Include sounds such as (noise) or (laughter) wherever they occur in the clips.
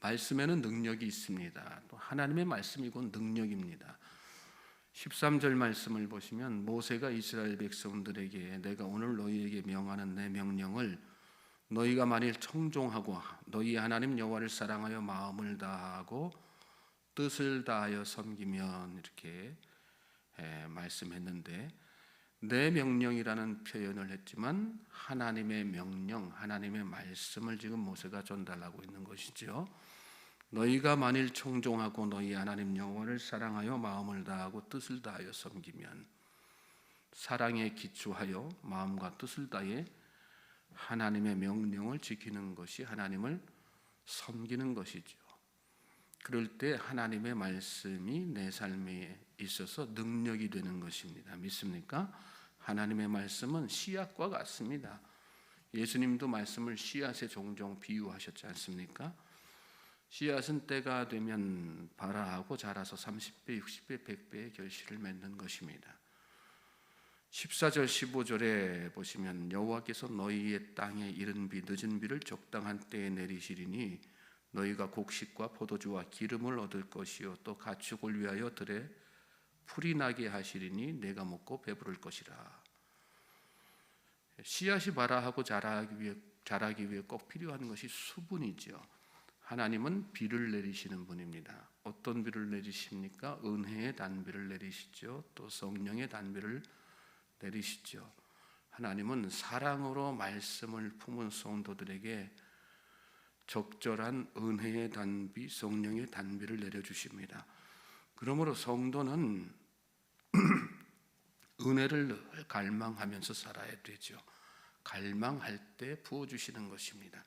말씀에는 능력이 있습니다. 또 하나님의 말씀이고 능력입니다. 13절 말씀을 보시면 모세가 이스라엘 백성들에게 내가 오늘 너희에게 명하는 내 명령을 너희가 만일 청종하고 너희 하나님 여호와를 사랑하여 마음을 다하고 뜻을 다하여 섬기면 이렇게 에, 말씀했는데 내 명령이라는 표현을 했지만 하나님의 명령, 하나님의 말씀을 지금 모세가 전달하고 있는 것이죠. 너희가 만일 청종하고 너희 하나님 여호와를 사랑하여 마음을 다하고 뜻을 다하여 섬기면 사랑에 기초하여 마음과 뜻을 다해 하나님의 명령을 지키는 것이 하나님을 섬기는 것이죠. 그럴 때 하나님의 말씀이 내 삶에 있어서 능력이 되는 것입니다. 믿습니까? 하나님의 말씀은 씨앗과 같습니다. 예수님도 말씀을 씨앗에 종종 비유하셨지 않습니까? 씨앗은 때가 되면 발아하고 자라서 30배, 60배, 100배의 결실을 맺는 것입니다. 14절 15절에 보시면 여호와께서 너희의 땅에 이른 비 늦은 비를 적당한 때에 내리시리니 너희가 곡식과 포도주와 기름을 얻을 것이요 또 가축을 위하여 들에 풀이 나게 하시리니 내가 먹고 배부를 것이라. 씨앗이 발아하고 자라기 위해 자라기 위해 꼭 필요한 것이 수분이죠. 하나님은 비를 내리시는 분입니다. 어떤 비를 내리십니까? 은혜의 단비를 내리시죠. 또 성령의 단비를 내리시죠. 하나님은 사랑으로 말씀을 품은 성도들에게 적절한 은혜의 단비, 성령의 단비를 내려 주십니다. 그러므로 성도는 (clears throat) 은혜를 늘 갈망하면서 살아야 되죠. 갈망할 때 부어 주시는 것입니다.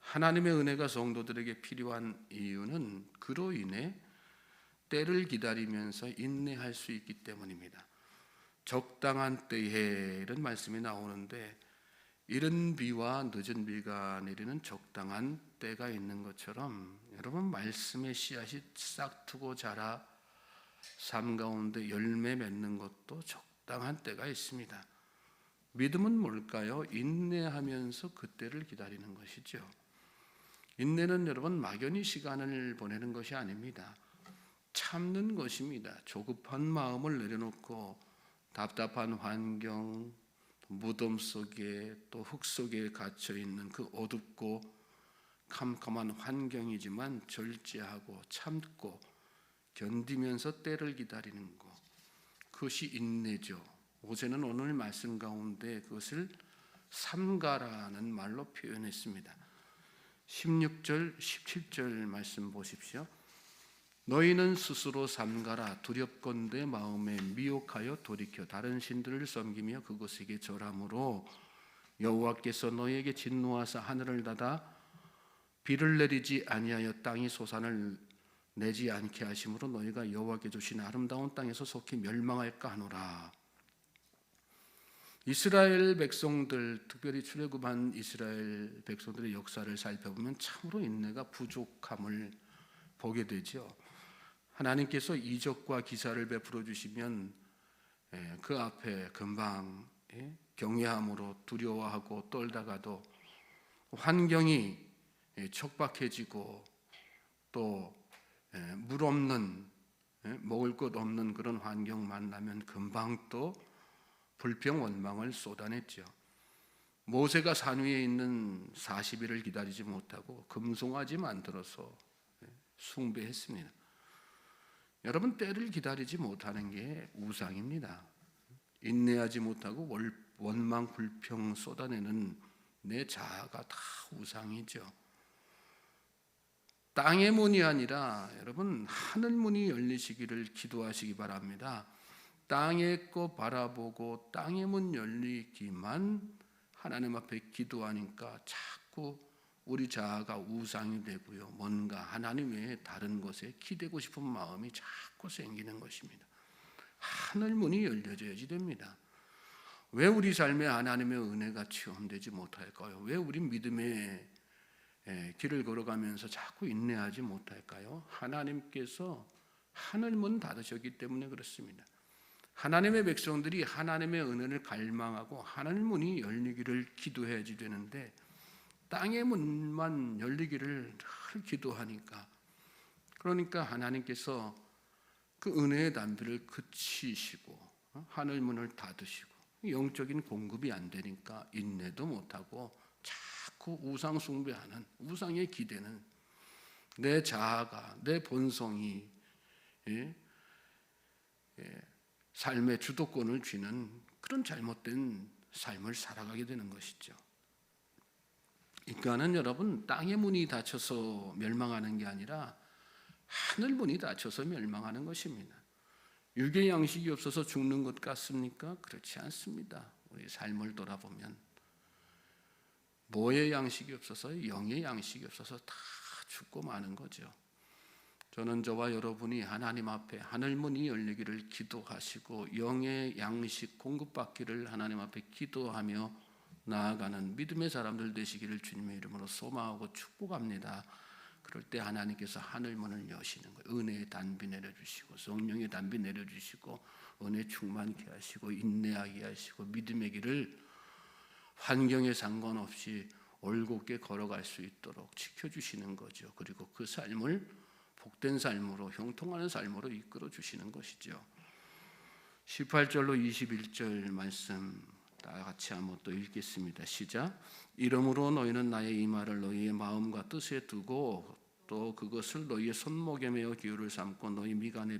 하나님의 은혜가 성도들에게 필요한 이유는 그로 인해 때를 기다리면서 인내할 수 있기 때문입니다. 적당한 때에 이런 말씀이 나오는데 이른 비와 늦은 비가 내리는 적당한 때가 있는 것처럼 여러분 말씀의 씨앗이 싹트고 자라 삶 가운데 열매 맺는 것도 적당한 때가 있습니다. 믿음은 뭘까요? 인내하면서 그때를 기다리는 것이죠. 인내는 여러분 막연히 시간을 보내는 것이 아닙니다. 참는 것입니다. 조급한 마음을 내려놓고 답답한 환경, 무덤 속에 또 흙 속에 갇혀 있는 그 어둡고 캄캄한 환경이지만 절제하고 참고 견디면서 때를 기다리는 것 그것이 인내죠. 오세는 오늘 말씀 가운데 그것을 삼가라는 말로 표현했습니다. 16절, 17절 말씀 보십시오. 너희는 스스로 삼가라 두렵건대 마음에 미혹하여 돌이켜 다른 신들을 섬기며 그것에게 절함으로 여호와께서 너희에게 진노하사 하늘을 닫아 비를 내리지 아니하여 땅이 소산을 내지 않게 하심으로 너희가 여호와께 주신 아름다운 땅에서 속히 멸망할까 하노라. 이스라엘 백성들 특별히 출애굽한 이스라엘 백성들의 역사를 살펴보면 참으로 인내가 부족함을 보게 되죠. 하나님께서 이적과 기사를 베풀어 주시면 예, 그 앞에 금방 예, 경외함으로 두려워하고 떨다가도 환경이 예, 척박해지고 또 물 없는 먹을 것 없는 그런 환경 만나면 금방 또 불평 원망을 쏟아냈죠. 모세가 산 위에 있는 40일을 기다리지 못하고 금송아지 만들어서 숭배했습니다. 여러분 때를 기다리지 못하는 게 우상입니다. 인내하지 못하고 원망 불평 쏟아내는 내 자아가 다 우상이죠. 땅의 문이 아니라 여러분 하늘 문이 열리시기를 기도하시기 바랍니다. 땅의 거 바라보고 땅의 문 열리기만 하나님 앞에 기도하니까 자꾸 우리 자아가 우상이 되고요. 뭔가 하나님 외에 다른 것에 기대고 싶은 마음이 자꾸 생기는 것입니다. 하늘 문이 열려져야지 됩니다. 왜 우리 삶에 하나님의 은혜가 체험되지 못할까요? 왜 우리 믿음의 길을 걸어가면서 자꾸 인내하지 못할까요? 하나님께서 하늘 문 닫으셨기 때문에 그렇습니다. 하나님의 백성들이 하나님의 은혜를 갈망하고 하늘 문이 열리기를 기도해야지 되는데 땅의 문만 열리기를 늘 기도하니까 그러니까 하나님께서 그 은혜의 담비를 그치시고 어? 하늘 문을 닫으시고 영적인 공급이 안 되니까 인내도 못하고 자꾸 우상 숭배하는 우상에 기대는 내 자아가 내 본성이 예? 예, 삶의 주도권을 쥐는 그런 잘못된 삶을 살아가게 되는 것이죠. 인간은 여러분 땅의 문이 닫혀서 멸망하는 게 아니라 하늘 문이 닫혀서 멸망하는 것입니다. 육의 양식이 없어서 죽는 것 같습니까? 그렇지 않습니다. 우리 삶을 돌아보면 뭐의 양식이 없어서 영의 양식이 없어서 다 죽고 마는 거죠. 저는 저와 여러분이 하나님 앞에 하늘 문이 열리기를 기도하시고 영의 양식 공급받기를 하나님 앞에 기도하며 나아가는 믿음의 사람들 되시기를 주님의 이름으로 소망하고 축복합니다. 그럴 때 하나님께서 하늘 문을 여시는 거예요. 은혜의 단비 내려주시고 성령의 단비 내려주시고 은혜 충만케 하시고 인내하게 하시고 믿음의 길을 환경에 상관없이 올곧게 걸어갈 수 있도록 지켜주시는 거죠. 그리고 그 삶을 복된 삶으로 형통하는 삶으로 이끌어 주시는 것이죠. 18절로 21절 말씀 다 같이 한번 또 읽겠습니다. 시작. 이러므로 너희는 나의 이 말을 너희의 마음과 뜻에 두고 또 그것을 너희의 손목에 매어 기울을 삼고 너희 미간에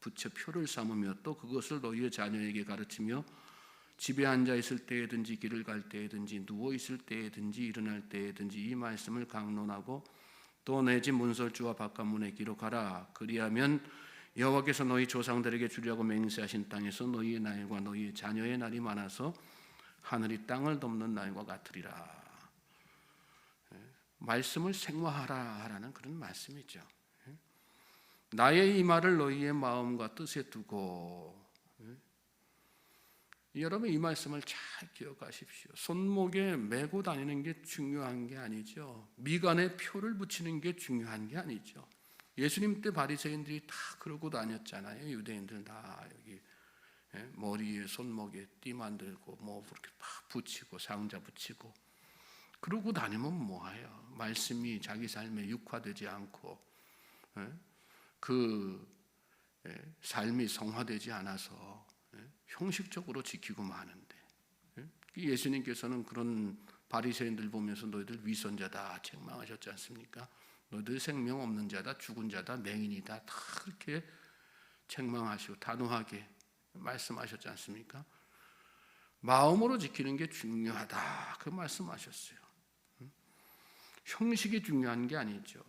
붙여 표를 삼으며 또 그것을 너희의 자녀에게 가르치며 집에 앉아 있을 때에든지 길을 갈 때에든지 누워 있을 때에든지 일어날 때에든지 이 말씀을 강론하고 또 내 집 문설주와 바깥문에 기록하라 그리하면 여호와께서 너희 조상들에게 주려고 맹세하신 땅에서 너희의 날과 너희의 자녀의 날이 많아서 하늘이 땅을 덮는 날과 같으리라. 예, 말씀을 생화하라 하라는 그런 말씀이죠. 예. 나의 이 말을 너희의 마음과 뜻에 두고 예. 여러분 이 말씀을 잘 기억하십시오. 손목에 메고 다니는 게 중요한 게 아니죠. 미간에 표를 붙이는 게 중요한 게 아니죠. 예수님 때 바리새인들이 다 그러고 다녔잖아요. 유대인들 다 여기 예? 머리에 손목에 띠 만들고 뭐 그렇게 막 붙이고 상자 붙이고 그러고 다니면 뭐해요? 말씀이 자기 삶에 육화되지 않고 예? 그 예? 삶이 성화되지 않아서 형식적으로 지키고 마는데 예수님께서는 그런 바리새인들 보면서 너희들 위선자다 책망하셨지 않습니까? 너희들 생명 없는 자다 죽은 자다 맹인이다 다 그렇게 책망하시고 단호하게 말씀하셨지 않습니까? 마음으로 지키는 게 중요하다. 그 말씀하셨어요. 형식이 중요한 게 아니죠.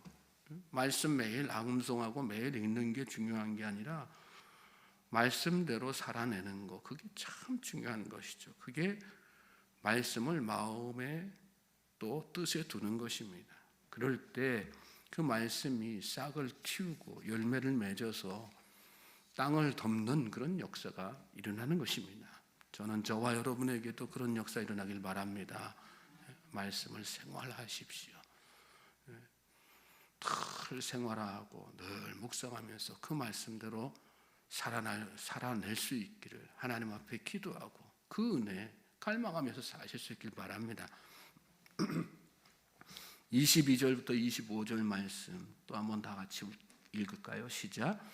말씀 매일 암송하고 매일 읽는 게 중요한 게 아니라 말씀대로 살아내는 거 그게 참 중요한 것이죠. 그게 말씀을 마음에 또 뜻에 두는 것입니다. 그럴 때 그 말씀이 싹을 틔우고 열매를 맺어서 땅을 덮는 그런 역사가 일어나는 것입니다. 저는 저와 여러분에게도 그런 역사 일어나길 바랍니다. 말씀을 생활하십시오. 늘 생활하고 늘 묵상하면서 그 말씀대로 살아날, 살아낼 수 있기를 하나님 앞에 기도하고 그 은혜 갈망하면서 사실 수 있길 바랍니다. (clears throat) 22절부터 25절 말씀 또 한번 다 같이 읽을까요? 시작.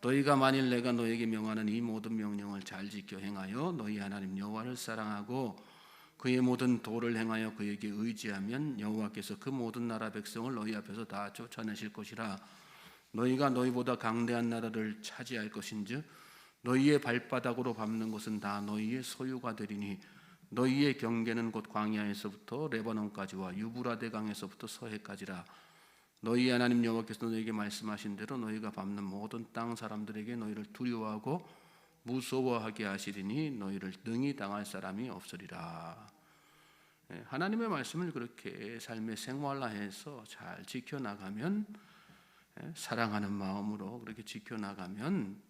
너희가 만일 내가 너에게 명하는 이 모든 명령을 잘 지켜 행하여 너희 하나님 여호와를 사랑하고 그의 모든 도를 행하여 그에게 의지하면 여호와께서 그 모든 나라 백성을 너희 앞에서 다 쫓아내실 것이라 너희가 너희보다 강대한 나라를 차지할 것인즉 너희의 발바닥으로 밟는 곳은 다 너희의 소유가 되리니 너희의 경계는 곧 광야에서부터 레바논까지와 유브라데 강에서부터 서해까지라 너희 하나님 여호와께서 너희에게 말씀하신 대로 너희가 밟는 모든 땅 사람들에게 너희를 두려워하고 무서워하게 하시리니 너희를 능히 당할 사람이 없으리라. 예, 하나님의 말씀을 그렇게 삶의 생활화해서 잘 지켜나가면 예, 사랑하는 마음으로 그렇게 지켜나가면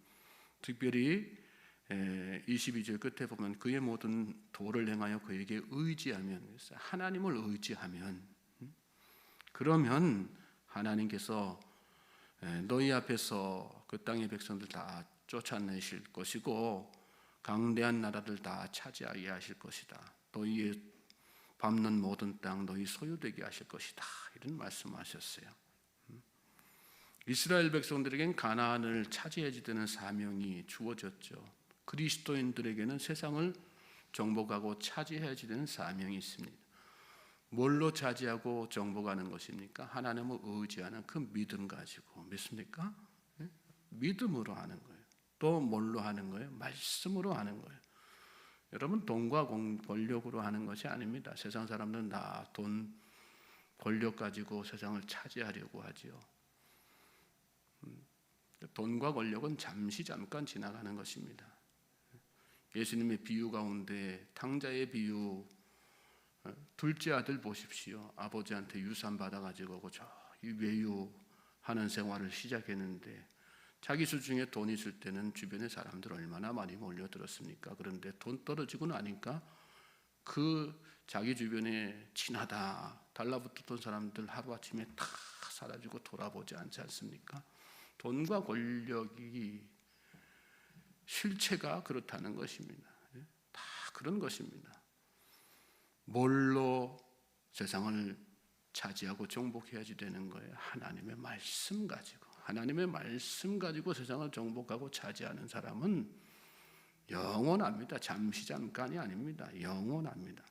특별히 22절 예, 끝에 보면 그의 모든 도를 행하여 그에게 의지하면 하나님을 의지하면 음, 그러면 하나님께서 너희 앞에서 그 땅의 백성들 다 쫓아내실 것이고 강대한 나라들 다 차지하게 하실 것이다. 너희의 밟는 모든 땅 너희 소유되게 하실 것이다. 이런 말씀하셨어요. 음. 이스라엘 백성들에겐 가나안을 차지해야 되는 사명이 주어졌죠. 그리스도인들에게는 세상을 정복하고 차지해야 되는 사명이 있습니다. 뭘로 차지하고 정복하는 것입니까? 하나님을 의지하는 그 믿음 가지고 믿습니까? 예? 믿음으로 하는 거예요. 또 뭘로 하는 거예요? 말씀으로 하는 거예요. 여러분 돈과 공- 권력으로 하는 것이 아닙니다. 세상 사람들은 다 돈, 권력 가지고 세상을 차지하려고 하지요. 음, 돈과 권력은 잠시 잠깐 지나가는 것입니다. 예수님의 비유 가운데 탕자의 비유 어, 둘째 아들 보십시오. 아버지한테 유산 받아가지고 그 저이 외유하는 생활을 시작했는데 자기 수중에 돈 있을 때는 주변의 사람들 얼마나 많이 몰려들었습니까? 그런데 돈 떨어지고 나니까 그 자기 주변에 친하다 달라붙었던 사람들 하루아침에 다 사라지고 돌아보지 않지 않습니까? 돈과 권력이 실체가 그렇다는 것입니다. 예? 다 그런 것입니다. 뭘로 세상을 차지하고 정복해야지 되는 거예요. 하나님의 말씀 가지고 하나님의 말씀 가지고 세상을 정복하고 차지하는 사람은 영원합니다. 잠시 잠깐이 아닙니다. 영원합니다.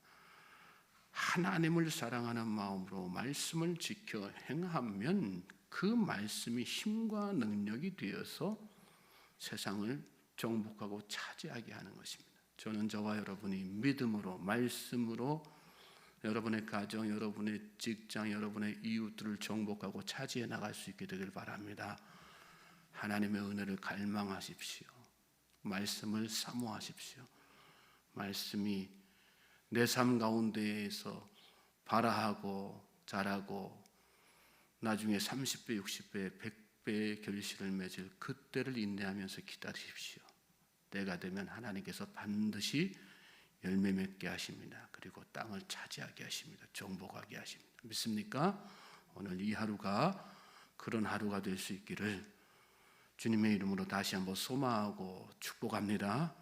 하나님을 사랑하는 마음으로 말씀을 지켜 행하면 그 말씀이 힘과 능력이 되어서 세상을 정복하고 차지하게 하는 것입니다. 저는 저와 여러분이 믿음으로 말씀으로 여러분의 가정, 여러분의 직장, 여러분의 이웃들을 정복하고 차지해 나갈 수 있게 되길 바랍니다. 하나님의 은혜를 갈망하십시오. 말씀을 사모하십시오. 말씀이 내 삶 가운데에서 발아하고 자라고 나중에 30배, 60배, 100배의 결실을 맺을 그때를 인내하면서 기다리십시오. 때가 되면 하나님께서 반드시 열매 맺게 하십니다. 그리고 땅을 차지하게 하십니다. 정복하게 하십니다. 믿습니까? 오늘 이 하루가 그런 하루가 될 수 있기를 주님의 이름으로 다시 한번 소망하고 축복합니다.